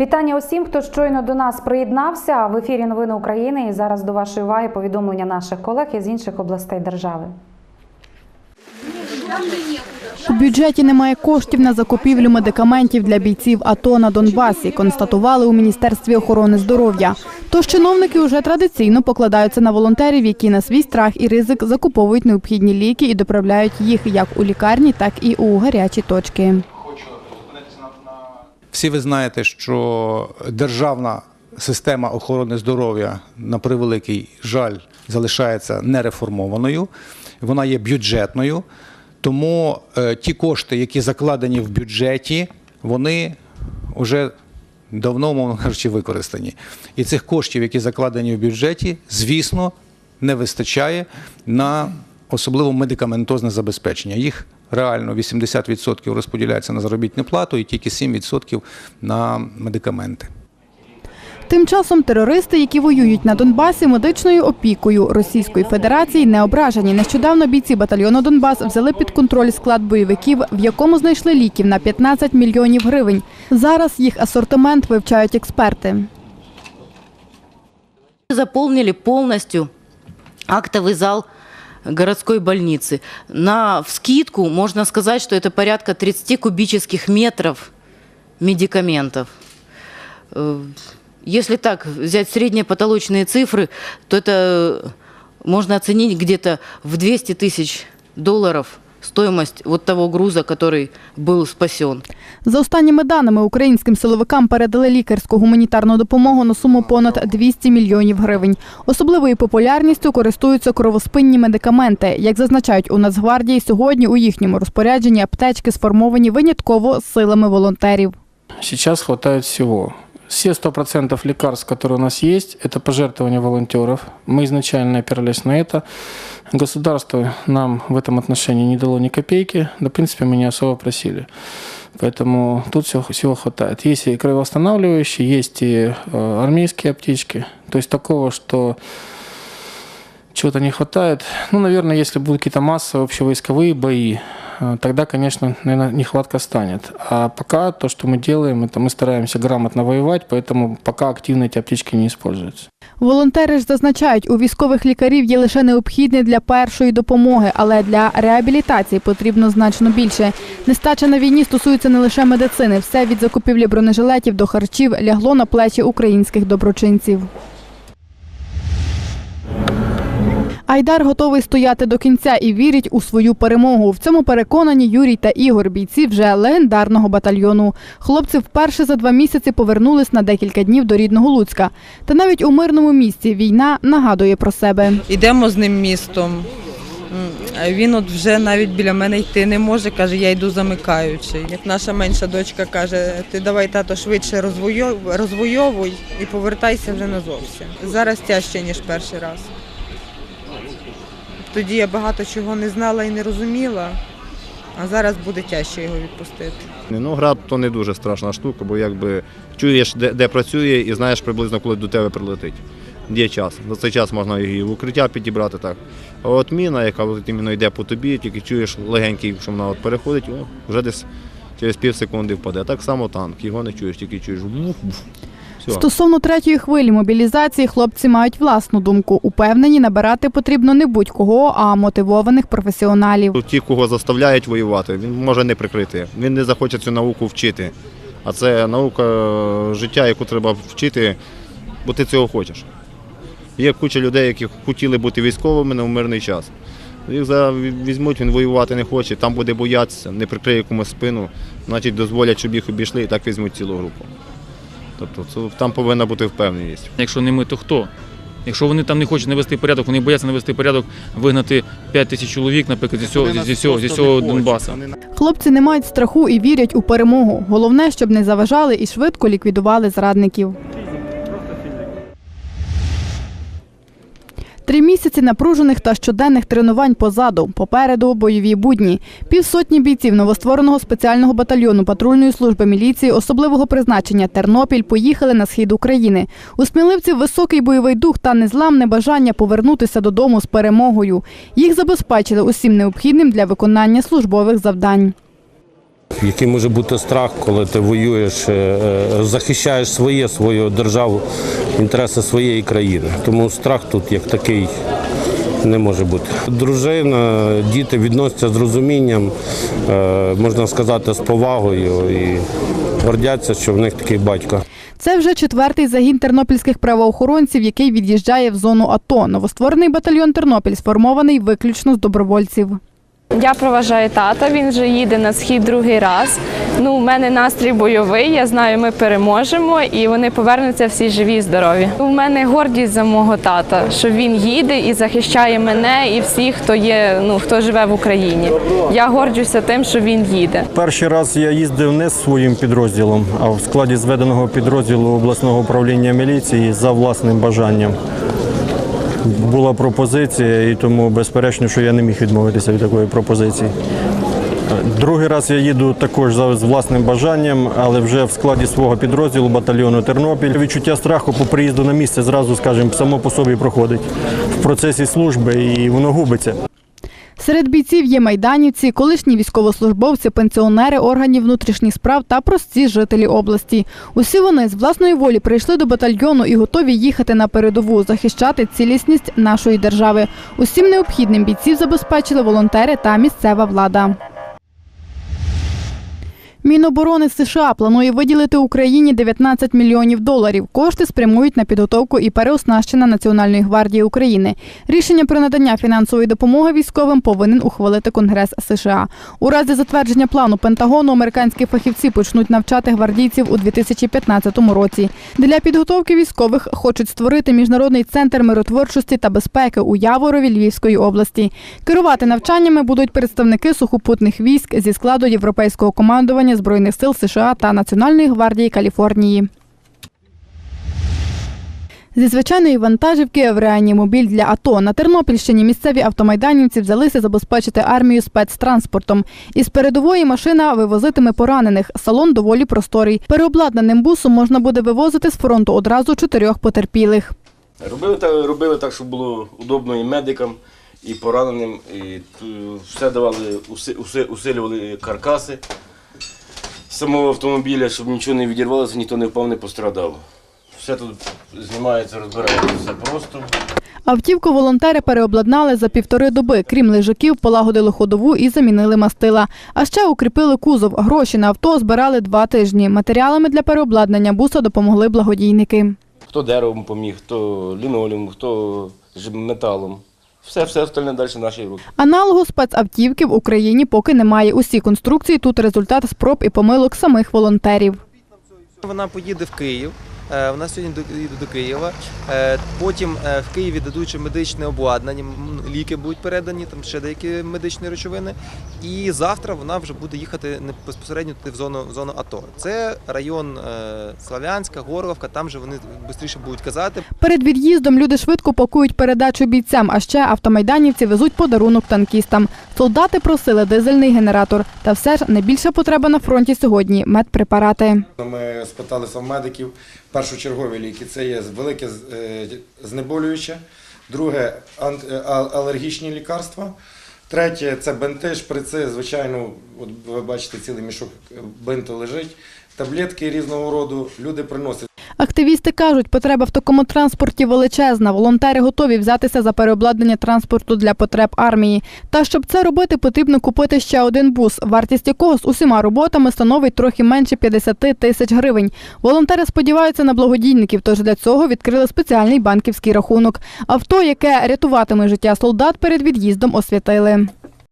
Вітання усім, хто щойно до нас приєднався. В ефірі Новини України. І зараз до вашої уваги повідомлення наших колег із інших областей держави. У бюджеті немає коштів на закупівлю медикаментів для бійців АТО на Донбасі, констатували у Міністерстві охорони здоров'я. Тож чиновники вже традиційно покладаються на волонтерів, які на свій страх і ризик закуповують необхідні ліки і доправляють їх як у лікарні, так і у гарячі точки. Всі ви знаєте, що державна система охорони здоров'я на превеликий жаль залишається нереформованою. Вона є бюджетною. Тому е, ті кошти, які закладені в бюджеті, вони вже давно, мовно кажучи, використані. І цих коштів, які закладені в бюджеті, звісно, не вистачає на особливо медикаментозне забезпечення. Їх реально 80% розподіляється на заробітну плату і тільки 7% на медикаменти. Тим часом терористи, які воюють на Донбасі, медичною опікою Російської Федерації не ображені. Нещодавно бійці батальйону Донбас взяли під контроль склад бойовиків, в якому знайшли ліків на 15 мільйонів гривень. Зараз їх асортимент вивчають експерти. заполнили полностью актовый зал городской больницы. На вскидку можно сказать, что это порядка 30 кубических метров медикаментов. Э, Если так взять средние потолочные цифры, то это можно оценить где-то в 200 тысяч долларов стоимость вот того груза, который был спасен. За останніми даними, українським силовикам передали лікарську гуманітарну допомогу на суму понад 200 мільйонів гривень. Особливою популярністю користуються кровоспинні медикаменти. Як зазначають у Нацгвардії, сьогодні у їхньому розпорядженні аптечки сформовані винятково силами волонтерів. Сейчас хватает всего. Все 100% лекарств, которые у нас есть, это пожертвования волонтеров. Мы изначально опирались на это. Государство нам в этом отношении не дало ни копейки, да, в принципе, мы не особо просили. Поэтому тут всего, всего хватает. Есть и кровоостанавливающие, есть и э, армейские аптечки. То есть такого, что чего-то не хватает. Ну, наверное, если будут какие-то массовые общевойсковые бои, тогда, конечно, наверное, нехватка станет. А пока то, что мы делаем, это мы стараемся грамотно воевать, поэтому пока активно эти аптечки не используются. Волонтери ж зазначають, у військових лікарів є лише необхідне для першої допомоги, але для реабілітації потрібно значно більше. Нестача на війні стосується не лише медицини. Все від закупівлі бронежилетів до харчів лягло на плечі українських доброчинців. Айдар готовий стояти до кінця і вірить у свою перемогу. В цьому переконані Юрій та Ігор, бійці вже легендарного батальйону. Хлопці вперше за два місяці повернулись на декілька днів до рідного Луцька. Та навіть у мирному місті війна нагадує про себе. Йдемо з ним містом. Він от вже навіть біля мене йти не може, каже, я йду замикаючи. Як наша менша дочка каже, ти давай тато швидше розвойов- розвойовуй і повертайся вже назовсім. Зараз тяжче, ніж перший раз. Тоді я багато чого не знала і не розуміла, а зараз буде тяжче його відпустити. Ну, град то не дуже страшна штука, бо якби чуєш, де, де працює, і знаєш приблизно, коли до тебе прилетить. Є час. За цей час можна і в укриття підібрати так. А от міна, яка іменно йде по тобі, тільки чуєш легенький, що вона от переходить, о, вже десь через пів секунди впаде. Так само танк, його не чуєш, тільки чуєш вух-вух. Все. Стосовно третьої хвилі мобілізації, хлопці мають власну думку. Упевнені, набирати потрібно не будь-кого, а мотивованих професіоналів. Ті, кого заставляють воювати, він може не прикрити. Він не захоче цю науку вчити. А це наука е, життя, яку треба вчити, бо ти цього хочеш. Є куча людей, які хотіли бути військовими на мирний час. Їх візьмуть, він воювати не хоче, там буде боятися, не прикриє комусь спину, значить дозволять, щоб їх обійшли і так візьмуть цілу групу. Тобто це, там повинна бути впевненість. Якщо не ми, то хто? Якщо вони там не хочуть навести порядок, вони бояться навести порядок, вигнати 5 тисяч чоловік, наприклад, зі цього, зі цього, зі цього Донбаса. Хлопці не мають страху і вірять у перемогу. Головне, щоб не заважали і швидко ліквідували зрадників. Три місяці напружених та щоденних тренувань позаду. Попереду бойові будні. Півсотні бійців новоствореного спеціального батальйону патрульної служби міліції особливого призначення Тернопіль поїхали на схід України. У сміливців високий бойовий дух та незламне бажання повернутися додому з перемогою. Їх забезпечили усім необхідним для виконання службових завдань. Який може бути страх, коли ти воюєш, е, е, захищаєш своє, свою державу, інтереси своєї країни. Тому страх тут як такий не може бути. Дружина, діти відносяться з розумінням, е, можна сказати, з повагою і гордяться, що в них такий батько. Це вже четвертий загін тернопільських правоохоронців, який від'їжджає в зону АТО. Новостворений батальйон Тернопіль сформований виключно з добровольців. Я проважаю тата, він вже їде на схід другий раз. Ну, у мене настрій бойовий, я знаю, ми переможемо і вони повернуться всі живі і здорові. У мене гордість за мого тата, що він їде і захищає мене і всіх, хто є, ну хто живе в Україні. Я горджуся тим, що він їде. Перший раз я їздив не з своїм підрозділом, а в складі зведеного підрозділу обласного управління міліції за власним бажанням. Була пропозиція, і тому безперечно, що я не міг відмовитися від такої пропозиції. Другий раз я їду також за власним бажанням, але вже в складі свого підрозділу батальйону Тернопіль. Відчуття страху по приїзду на місце зразу, скажімо, само по собі проходить в процесі служби і воно губиться. Серед бійців є майданівці, колишні військовослужбовці, пенсіонери органів внутрішніх справ та прості жителі області. Усі вони з власної волі прийшли до батальйону і готові їхати на передову, захищати цілісність нашої держави. Усім необхідним бійців забезпечили волонтери та місцева влада. Міноборони США планує виділити Україні 19 мільйонів доларів. Кошти спрямують на підготовку і переоснащення Національної гвардії України. Рішення про надання фінансової допомоги військовим повинен ухвалити Конгрес США. У разі затвердження плану Пентагону американські фахівці почнуть навчати гвардійців у 2015 році. Для підготовки військових хочуть створити міжнародний центр миротворчості та безпеки у Яворові Львівської області. Керувати навчаннями будуть представники сухопутних військ зі складу європейського командування збройних сил США та Національної гвардії Каліфорнії. Зі звичайної вантажівки в реанімобіль для АТО на Тернопільщині місцеві автомайданівці взялися забезпечити армію спецтранспортом. Із передової машина вивозитиме поранених. Салон доволі просторий. Переобладнаним бусом можна буде вивозити з фронту одразу чотирьох потерпілих. Робили так, робили так, щоб було удобно і медикам, і пораненим, і все давали, уси- усилювали каркаси самого автомобіля, щоб нічого не відірвалося, ніхто не впав, не пострадав. Все тут знімається, розбирається, все просто. Автівку волонтери переобладнали за півтори доби. Крім лежаків, полагодили ходову і замінили мастила. А ще укріпили кузов. Гроші на авто збирали два тижні. Матеріалами для переобладнання буса допомогли благодійники. Хто деревом поміг, хто лінолеум, хто металом. Все, все остальне далі наші руки. Аналогу спецавтівки в Україні поки немає. Усі конструкції тут результат спроб і помилок самих волонтерів. Вона поїде в Київ. Е, Вона сьогодні до- їде до Києва. Е, Потім е, в Києві дадуть ще медичне обладнання, ліки будуть передані, там ще деякі медичні речовини. І завтра вона вже буде їхати не- безпосередньо в зону в зону АТО. Це район Славянська, Горловка. Там же вони швидше будуть казати. Перед від'їздом люди швидко пакують передачу бійцям, а ще автомайданівці везуть подарунок танкістам. Солдати просили дизельний генератор. Та все ж найбільша потреба на фронті сьогодні медпрепарати. Ми спиталися в медиків. Першочергові ліки. Це є велике е, знеболююче, друге е, алергічні лікарства. Третє це бенти, шприци, звичайно, от ви бачите, цілий мішок бинту лежить, таблетки різного роду. Люди приносять. Активісти кажуть, потреба в такому транспорті величезна. Волонтери готові взятися за переобладнання транспорту для потреб армії. Та щоб це робити, потрібно купити ще один бус, вартість якого з усіма роботами становить трохи менше 50 тисяч гривень. Волонтери сподіваються на благодійників, тож для цього відкрили спеціальний банківський рахунок. Авто, яке рятуватиме життя солдат перед від'їздом, освятили.